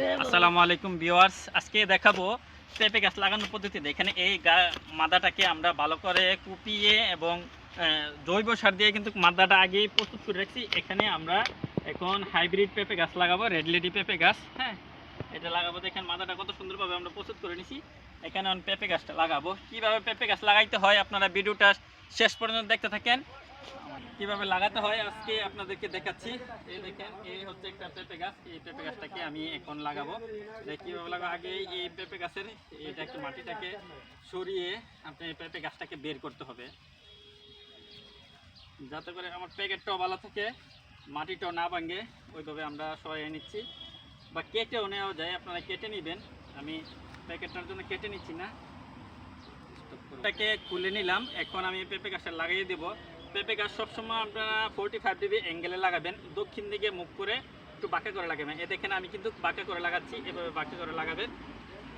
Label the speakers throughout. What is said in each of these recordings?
Speaker 1: আসসালামু আলাইকুম। ভিউয়ার্স, আজকে দেখাবো পেঁপে গাছ লাগানোর পদ্ধতিতে এখানে এই মাদাটাকে আমরা ভালো করে কুপিয়ে এবং জৈব সার দিয়ে কিন্তু মাদাটা আগেই প্রস্তুত করে রাখছি। এখানে আমরা এখন হাইব্রিড পেঁপে গাছ লাগাবো, রেড লেডি পেঁপে গাছ হ্যাঁ? এটা লাগাবো, দেখেন মাদাটা কত সুন্দরভাবে আমরা প্রস্তুত করে নিছি। এখানে পেঁপে গাছটা লাগাবো। কীভাবে পেঁপে গাছ লাগাইতে হয় আপনারা ভিডিওটা শেষ পর্যন্ত দেখতে থাকেন। কীভাবে লাগাতে হয় আজকে আপনাদেরকে দেখাচ্ছি। এই দেখেন, এই হচ্ছে একটা পেঁপে গাছ। এই পেঁপে গাছটাকে আমি এখন লাগাবো। কীভাবে লাগাবো? আগে এই পেঁপে গাছের এটা একটু মাটিটাকে সরিয়ে আপনি এই পেঁপে গাছটাকে বের করতে হবে। যাতে করে আমার প্যাকেটটাও ভালো থাকে, মাটিটাও না ভাঙে। ওইভাবে আমরা সরাই নিচ্ছি। বা কেটেও নেওয়া যায়, আপনারা কেটে নেবেন। আমি প্যাকেটটার জন্য কেটে নিচ্ছি না। এটাকে খুলে নিলাম। এখন আমি পেঁপে গাছটা লাগিয়ে দেবো। পেঁপে গাছ সবসময় আপনারা ফোরটি ফাইভ ডিগ্রি অ্যাঙ্গেলে লাগাবেন, দক্ষিণ দিকে মুখ করে একটু বাঁকা করে লাগাবেন। এ দেখেন আমি কিন্তু বাঁকা করে লাগাচ্ছি, এভাবে বাঁকা করে লাগাবেন।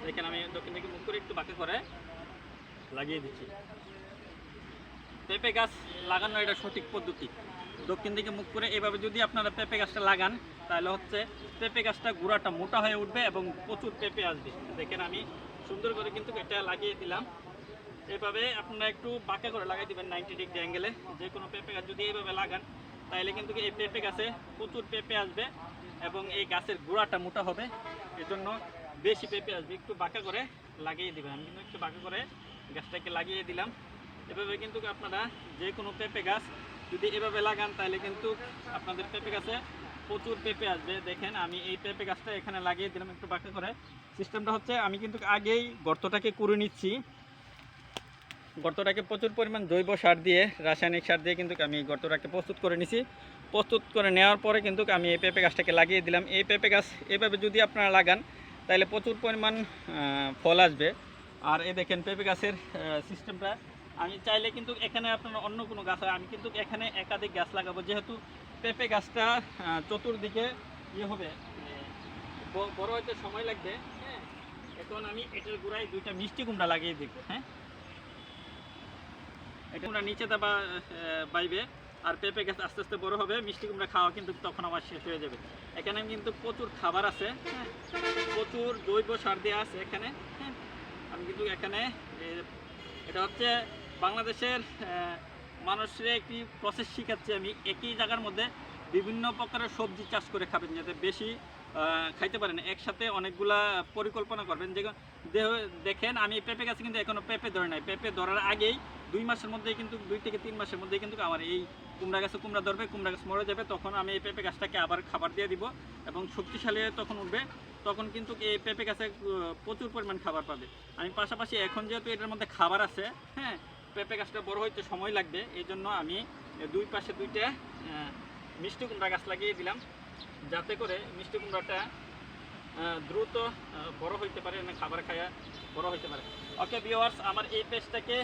Speaker 1: দেখেন আমি দক্ষিণ দিকে মুখ করে একটু বাঁকা করে লাগিয়ে দিচ্ছি। পেঁপে গাছ লাগানো এটা সঠিক পদ্ধতি। দক্ষিণ দিকে মুখ করে এভাবে যদি আপনারা পেঁপে গাছটা লাগান, তাহলে হচ্ছে পেঁপে গাছটা গুঁড়াটা মোটা হয়ে উঠবে এবং প্রচুর পেঁপে আসবে। দেখেন আমি সুন্দর করে কিন্তু এটা লাগিয়ে দিলাম। এভাবে আপনারা একটু বাঁকা করে লাগাই দিবেন নাইনটি ডিগ্রি অ্যাঙ্গেলে যে কোনো পেঁপে গাছ যদি এইভাবে লাগান তাহলে কিন্তু এই পেঁপে গাছে প্রচুর পেঁপে আসবে এবং এই গাছের গোড়াটা মোটা হবে। এজন্য বেশি পেঁপে আসবে, একটু বাঁকা করে লাগিয়ে দিবেন। আমি কিন্তু একটু বাঁকা করে গাছটাকে লাগিয়ে দিলাম। এভাবে কিন্তু আপনারা যে কোনো পেঁপে গাছ যদি এভাবে লাগান তাহলে কিন্তু আপনাদের পেঁপে গাছে প্রচুর পেঁপে আসবে। দেখেন, আমি এই পেঁপে গাছটা এখানে লাগিয়ে দিলাম একটু বাঁকা করে। সিস্টেমটা হচ্ছে, আমি কিন্তু আগেই গর্তটাকে করে নিচ্ছি। গর্তটাকে প্রচুর পরিমাণ জৈব সার দিয়ে, রাসায়নিক সার দিয়ে কিন্তু আমি গর্তটাকে প্রস্তুত করে নিছি। প্রস্তুত করে নেওয়ার পরে কিন্তু আমি এই পেঁপে গাছটাকে লাগিয়ে দিলাম। এই পেঁপে গাছ এভাবে যদি আপনারা লাগান, তাহলে প্রচুর পরিমাণ ফল আসবে। আর এ দেখেন পেঁপে গাছের সিস্টেমটা। আমি চাইলে কিন্তু এখানে আপনার অন্য কোনো গাছ, আমি কিন্তু এখানে একাধিক গাছ লাগাবো। যেহেতু পেঁপে গাছটা চতুর্দিকে ইয়ে হবে ব- বড় হতে সময় লাগবে হ্যাঁ? এখন আমি এটার গোড়ায় দুইটা মিষ্টি কুমড়া লাগিয়ে দিব হ্যাঁ? কুমড়া নিচে দেবা বাইবে, আর পেঁপে গাছ আস্তে আস্তে বড় হবে, মিষ্টি কুমড়া খাওয়া কিন্তু তখন আমার শেষ হয়ে যাবে। এখানে কিন্তু প্রচুর খাবার আছে হ্যাঁ? প্রচুর জৈব সার দেওয়া আছে এখানে হ্যাঁ? আমি কিন্তু এখানে এটা হচ্ছে বাংলাদেশের মানুষের একটি প্রসেস শিখাচ্ছি আমি। একই জায়গার মধ্যে বিভিন্ন প্রকারের সবজি চাষ করে খাবেন, যাতে বেশি খাইতে পারেন। একসাথে অনেকগুলা পরিকল্পনা করবেন। যে দেখেন, আমি পেঁপে গাছে কিন্তু এখনও পেঁপে ধরে নাই। পেঁপে ধরার আগেই দুই মাসের মধ্যেই কিন্তু, দুই থেকে তিন মাসের মধ্যেই কিন্তু আমার এই কুমড়া গাছে কুমড়া ধরবে, কুমড়া গাছ মরে যাবে, তখন আমি এই পেঁপে গাছটাকে আবার খাবার দিয়ে দিব এবং শক্তিশালী তখন উঠবে, তখন কিন্তু এই পেঁপে গাছে প্রচুর পরিমাণ খাবার পাবে। আমি পাশাপাশি এখন যেহেতু এটার মধ্যে খাবার আছে হ্যাঁ পেঁপে গাছটা বড় হইতে সময় লাগবে, এই জন্য আমি দুই পাশে দুইটা মিষ্টি কুমড়া গাছ লাগিয়ে দিলাম, যাতে করে মিষ্টি কুমড়াটা দ্রুত বড় হইতে পারে না খাবার খায়া বড় হইতে পারে। ওকে ভিউয়ার্স আমার এই পেজটাকে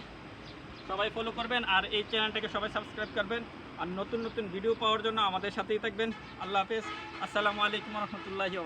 Speaker 1: সবাই ফলো করবেন আর এই চ্যানেলটাকে সবাই সাবস্ক্রাইব করবেন। আর নতুন নতুন ভিডিও পাওয়ার জন্য আমাদের সাথেই থাকবেন। আল্লাহ হাফেজ। আসসালামু আলাইকুম রহমতুল্লাহি